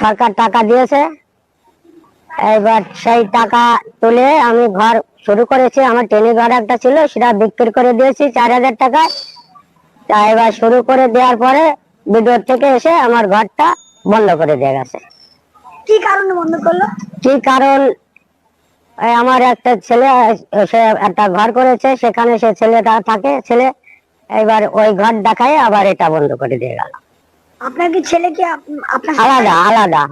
সরকার টাকা দিয়েছে। এবার সেই টাকা তুলে আমি ঘর শুরু করেছি। আমার টেনে ঘর একটা ছিল সেটা বিক্রি করে দিয়েছি চার হাজার টাকায় তা এবার শুরু করে দেওয়ার পরে বিদ্যুৎ থেকে এসে আমার ঘরটা বন্ধ করে দিয়ে গেছে। কি কারণে বন্ধ করল? কি কারণ? আমার একটা ছেলে সে একটা ঘর করেছে সেখানে সে ছেলেটা থাকে ছেলে। এবার ওই ঘর দেখায় আবার এটা বন্ধ করে দিয়ে গেল। আপনার কি ছেলে কি আপনার আলাদা আলাদা।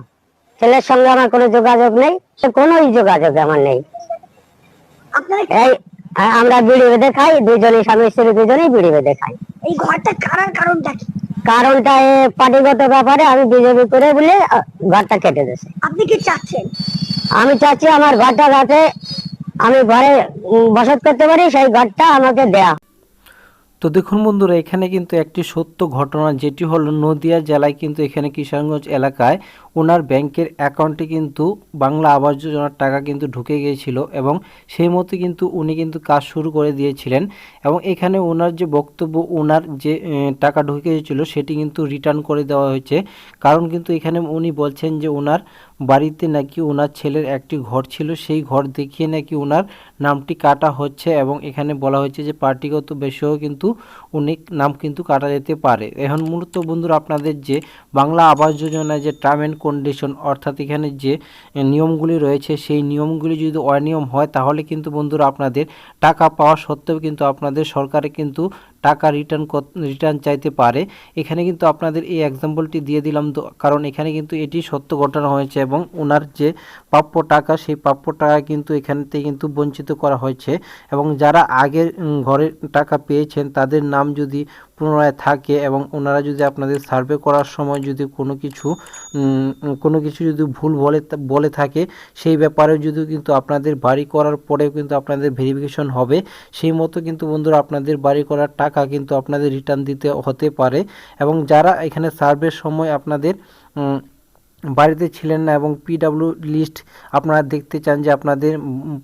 ছেলের সঙ্গে আমার কোনো যোগাযোগ নেই কোনোই যোগাযোগ আমার নেই। এই আমরা বিড়ি বেঁধে খাই দুজনই স্বামী স্ত্রী দুজনেই বিড়ি বেঁধে খাই। এই ঘরটা কারার কারণটা কি? কারণটা পার্টিগত ব্যাপারে আমি বিজেপি করে বলে ঘরটা কেটে দিয়েছে। আপনি কি চাচ্ছেন? আমি চাচ্ছি আমার ঘরটা যাতে আমি ঘরে বসত করতে পারি সেই ঘরটা আমাকে দেয়া। তো দেখুন বন্ধুরা, এখানে কিন্তু একটি সত্য ঘটনা, যেটি হলো নদিয়া জেলায় কিন্তু এখানে কিষাণগঞ্জ এলাকায় ওনার ব্যাংকের অ্যাকাউন্টে কিন্তু বাংলা আবাস যোজনার টাকা কিন্তু ঢুকে গিয়েছিল এবং সেই মতো কিন্তু উনি কিন্তু কাজ শুরু করে দিয়েছিলেন এবং এখানে ওনার যে বক্তব্য ওনার যে টাকা ঢুকে গিয়েছিল সেটি কিন্তু রিটার্ন করে দেওয়া হয়েছে। কারণ কিন্তু এখানে উনি বলছেন যে ওনার বাড়িতে নাকি ওনার ছেলের একটি ঘর ছিল, সেই ঘর দেখিয়ে নাকি ওনার নামটি কাটা হচ্ছে এবং এখানে বলা হয়েছে যে পার্টিগত বিষয়েও কিন্তু উনি নাম কিন্তু কাটা যেতে পারে। এখন মূলত বন্ধুরা, আপনাদের যে বাংলা আবাস যোজনায় যে টার্ম অ্যান্ড কন্ডিশন অর্থাৎ এখানে যে নিয়মগুলি রয়েছে, সেই নিয়মগুলি যদি অনিয়ম হয়, তাহলে কিন্তু বন্ধুরা আপনাদের টাকা পাওয়া সত্ত্বেও কিন্তু আপনাদের সরকারে কিন্তু টাকা রিটার্ন রিটার্ন চাইতে পারে। এখানে কিন্তু আপনাদের এই এক্সাম্পলটি দিয়ে দিলাম তো, কারণ এখানে কিন্তু এটি সত্য ঘটনা হয়েছে এবং ওনার যে প্রাপ্য টাকা, সেই প্রাপ্য টাকা কিন্তু এখান থেকে কিন্তু বঞ্চিত করা হয়েছে। এবং যারা আগের ঘরের টাকা পেয়েছেন, তাদের নাম যদি পুনরায় থাকে এবং ওনারা যদি আপনাদের সার্ভে করার সময় যদি কোনো কিছু কোনো কিছু যদি ভুল বলে বলে থাকে, সেই ব্যাপারে যদি কিন্তু আপনাদের বাড়ি করার পরেও কিন্তু আপনাদের ভেরিফিকেশন হবে। সেই মতো কিন্তু বন্ধুরা আপনাদের বাড়ি করার টাকা কিন্তু আপনাদের রিটার্ন দিতে হতে পারে। এবং যারা এখানে সার্ভের সময় আপনাদের বাড়িতে ছিলেন না এবং পিডাব্লিউ লিস্ট আপনারা দেখতে চান যে আপনাদের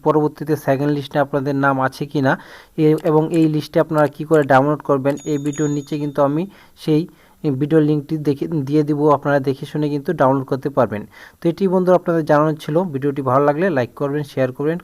পরবর্তীতে সেকেন্ড লিস্টে আপনাদের নাম আছে কি না এবং এই লিস্টে আপনারা কি করে ডাউনলোড করবেন, এই ভিডিওর নিচে কিন্তু আমি সেই ভিডিও লিঙ্কটি দেখে, দিয়ে দিব, আপনারা দেখে শুনে কিন্তু ডাউনলোড করতে পারবেন। তো এটি বন্ধু আপনাদের জানানো ছিল। ভিডিওটি ভালো লাগলে লাইক করবেন শেয়ার করবেন